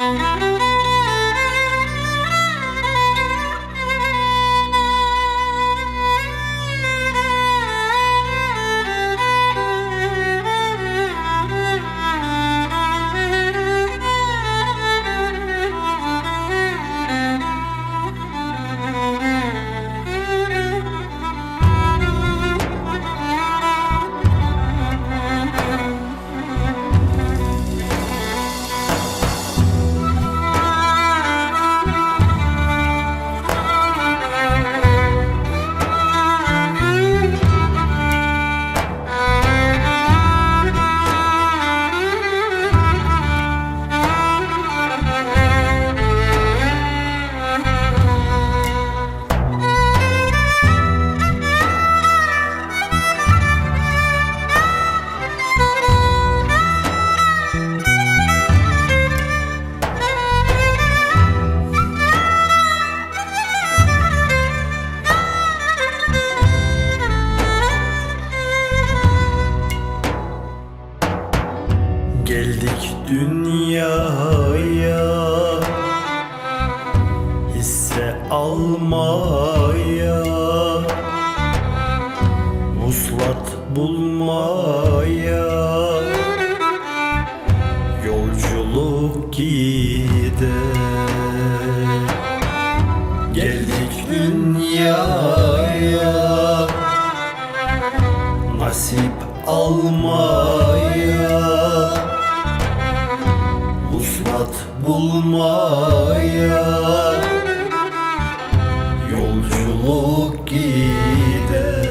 Geldik dünyaya Hisse almaya Vuslat bulmaya Yolculuk gider Geldik dünyaya Nasip almaya bulmaya Yolculuk gider.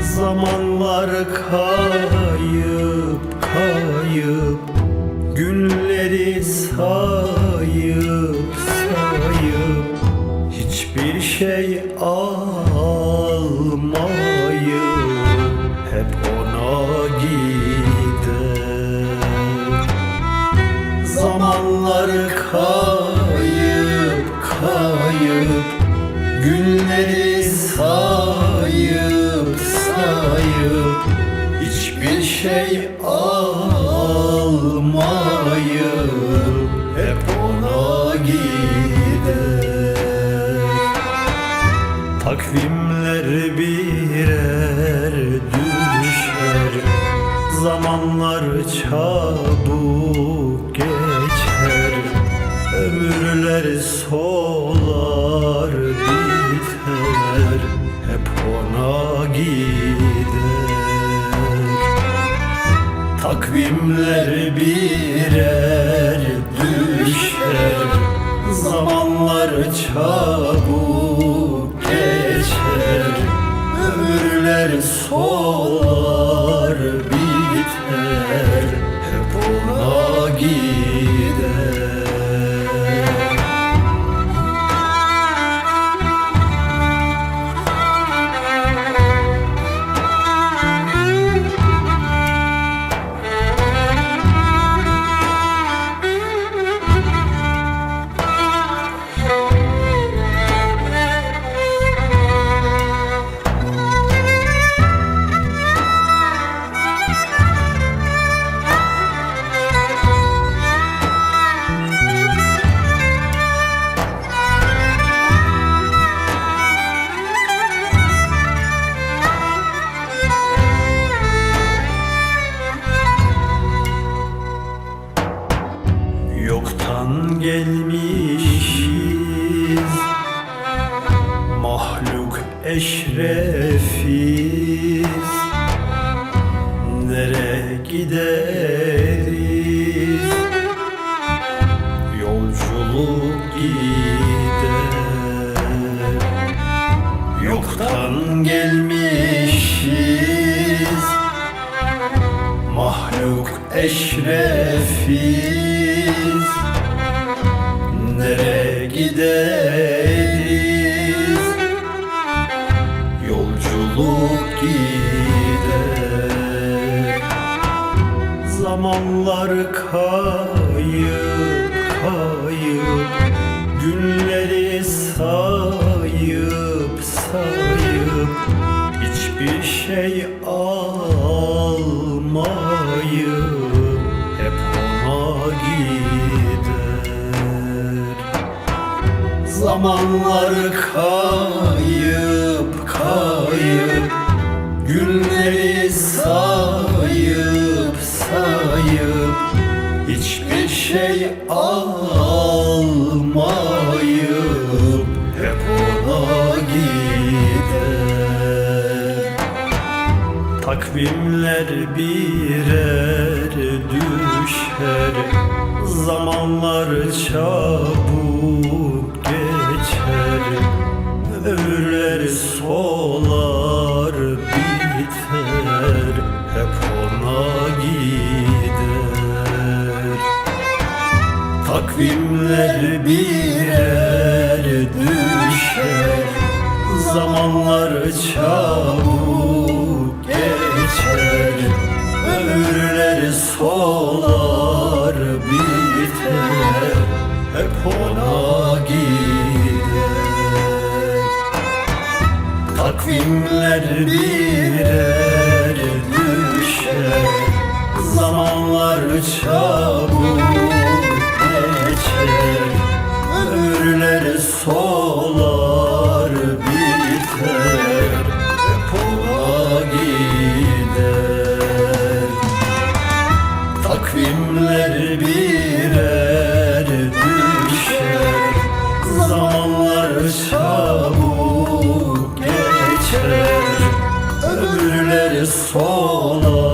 Zamanlar kayıp kayıp Günleri sayıp Zamanlar kayıp kayıp. Günleri sayıp sayıp. Hiçbir şey almayıp Hep ona gider. Takvimler birer düşer Zamanlar çabuk geçer Ömürler solar biter Hep ona gider. Takvimler birer düşer Zamanlar çabuk geçer. Ömürler solar eşrefiz. Nere gideriz? Yolculuk gider. Yoktan gelmişiz. Mahluk eşrefiz Yollar kayıp kayıp. Günleri sayıp sayıp. Hiçbir şey almayıp Hep ona gider. Zamanlar kayıp kayıp. Günleri sayıp sayıp Hiçbir şey almayıp Hep ona gider. Takvimler birer düşer Zamanlar çabuk geçer. Ömürler solar Takvimler birer düşer Zamanlar çabuk geçer. Ömürler solar biter Hep ona gider. Takvimler birer ömürleri sona